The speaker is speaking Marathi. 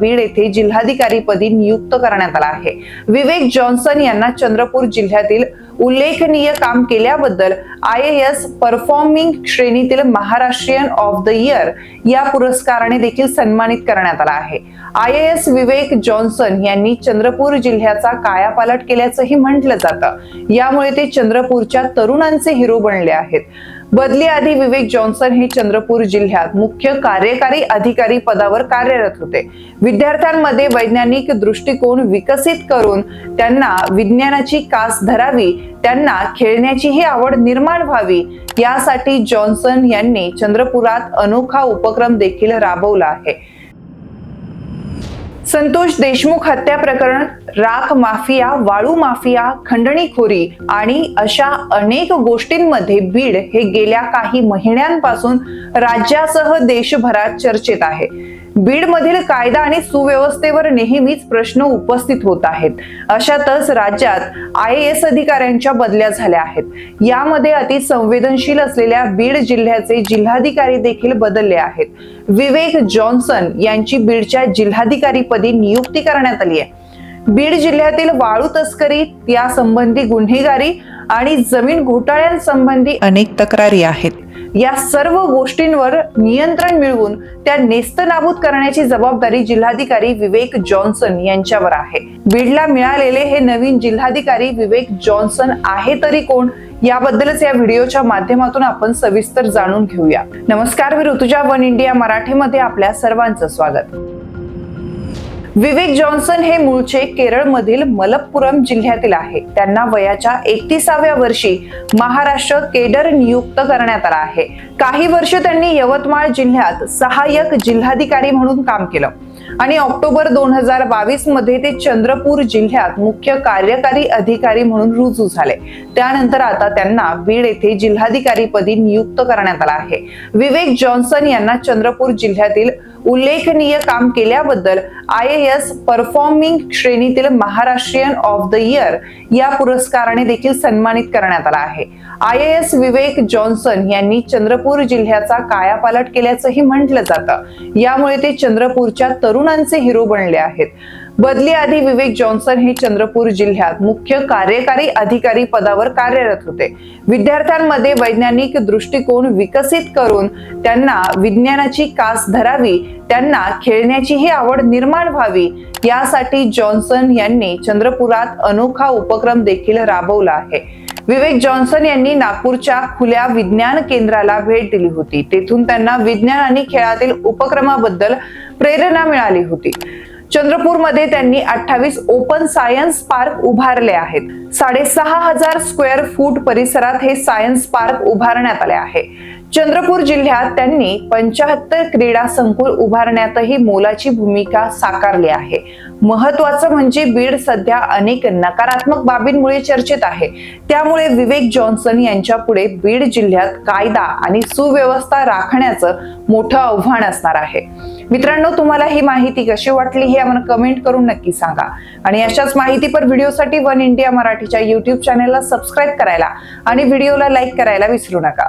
बीड येथे जिल्हाधिकारीपदी नियुक्त करण्यात आला आहे. विवेक जॉन्सन यांना चंद्रपूर जिल्ह्यातील उल्लेखनीय काम केल्याबद्दल आय एस परफॉर्मिंग श्रेणीतील महाराष्ट्रीयन ऑफ द इयर या पुरस्काराने देखील सन्मानित करण्यात आला आहे. आय एस विवेक जॉन्सन यांनी चंद्रपूर जिल्ह्याचा कायापालट केल्याचंही म्हटलं जातं. यामुळे ते चंद्रपूरच्या तरुणांचे हिरो बनले आहेत. बदली आधी विवेक जॉन्सन हे चंद्रपूर जिल्ह्यात मुख्य कार्यकारी अधिकारी पदावर कार्यरत होते. विद्यार्थ्यांमध्ये वैज्ञानिक दृष्टिकोन विकसित करून त्यांना विज्ञानाची कास धरावी त्यांना खेळण्याचीही आवड निर्माण व्हावी यासाठी जॉन्सन यांनी चंद्रपुरात अनोखा उपक्रम देखील राबवला आहे. संतोष देशमुख हत्या प्रकरण राख माफिया वाळू माफिया खंडणीखोरी आणि अशा अनेक गोष्टींमध्ये बीड हे गेल्या काही महिन्यांपासून राज्यासह देशभरात चर्चेत आहे. बीडमधील कायदा आणि सुव्यवस्थेवर नेहमीच प्रश्न उपस्थित होत आहेत. अशातच राज्यात आय एस अधिकाऱ्यांच्या बदल्या झाल्या आहेत. यामध्ये अति संवेदनशील असलेल्या बीड जिल्ह्याचे जिल्हाधिकारी देखील बदलले आहेत. विवेक जॉन्सन यांची बीडच्या जिल्हाधिकारीपदी नियुक्ती करण्यात आली आहे. बीड जिल्ह्यातील वाळू तस्करी यासंबंधी गुन्हेगारी आणि जमीन घोटाळ्यांसंबंधी अनेक तक्रारी आहेत. या सर्व गोष्टींवर नियंत्रण मिळवून त्या नेस्तनाबूत करण्याची जबाबदारी जिल्हाधिकारी विवेक जॉन्सन यांच्यावर आहे. बीडला मिळालेले हे नवीन जिल्हाधिकारी विवेक जॉन्सन आहे तरी कोण? याबद्दलच या व्हिडिओच्या माध्यमातून आपण सविस्तर जाणून घेऊया. नमस्कार मी ऋतुजा वन इंडिया मराठीमध्ये आपल्या सर्वांचं स्वागत. विवेक जॉन्सन हे मूळचे केरळमधील मलप्पुरम जिल्ह्यातील आहे. त्यांना वयाच्या एकतीसाव्या वर्षी महाराष्ट्र केडर नियुक्त करण्यात आला आहे. काही वर्ष त्यांनी यवतमाळ जिल्ह्यात सहाय्यक जिल्हाधिकारी म्हणून काम केलं. आणि ऑक्टोबर दोन हजार बावीसमध्ये ते चंद्रपूर जिल्ह्यात मुख्य कार्यकारी अधिकारी म्हणून रुजू झाले. त्यानंतर आता त्यांना बीड येथे जिल्हाधिकारीपदी नियुक्त करण्यात आला आहे. विवेक जॉन्सन यांना चंद्रपूर जिल्ह्यातील उल्लेखनीय काम केल्याबद्दल आय एस परफॉर्मिंग श्रेणीतील महाराष्ट्रीयन ऑफ द इयर या पुरस्काराने देखील सन्मानित करण्यात आला आहे. आय एस विवेक जॉन्सन यांनी चंद्रपूर जिल्ह्याचा कायापालट केल्याचंही म्हटलं जातं. यामुळे ते चंद्रपूरच्या तरुणांचे हिरो बनले आहेत. बदली आधी विवेक जॉन्सन हे चंद्रपूर जिल्ह्यात मुख्य कार्यकारी अधिकारी पदावर कार्यरत होते. विद्यार्थ्यांमध्ये वैज्ञानिक दृष्टिकोन विकसित करून त्यांना विज्ञानाची कास धरावी त्यांना खेळण्याचीही आवड निर्माण व्हावी यासाठी जॉन्सन यांनी चंद्रपुरात अनोखा उपक्रम देखील राबवला आहे. विवेक जॉन्सन यांनी नागपूरच्या खुल्या विज्ञान केंद्राला भेट दिली होती. तेथून त्यांना विज्ञान आणि खेळातील उपक्रमाबद्दल प्रेरणा मिळाली होती. चंद्रपूरमध्ये त्यांनी अठ्ठावीस ओपन सायन्स पार्क उभारले आहेत. साडेसहा हजार स्क्वेअर फूट परिसरात हे सायन्स पार्क उभारण्यात आले आहे. चंद्रपूर जिल्ह्यात त्यांनी पंचाहत्तर क्रीडा संकुल उभारण्यातही मोलाची भूमिका साकारली आहे. महत्वाचं म्हणजे बीड सध्या अनेक नकारात्मक बाबींमुळे चर्चेत आहे. त्यामुळे विवेक जॉन्सन यांच्या पुढे बीड जिल्ह्यात कायदा आणि सुव्यवस्था राखण्याचं मोठं आव्हान असणार आहे. मित्रांनो तुम्हाला ही माहिती कशी वाटली हे आम्हाला कमेंट करून नक्की सांगा. आणि अशाच माहितीपर व्हिडिओसाठी वन इंडिया मराठीच्या युट्यूब चॅनेलला सबस्क्राईब करायला आणि व्हिडिओला लाईक करायला विसरू नका.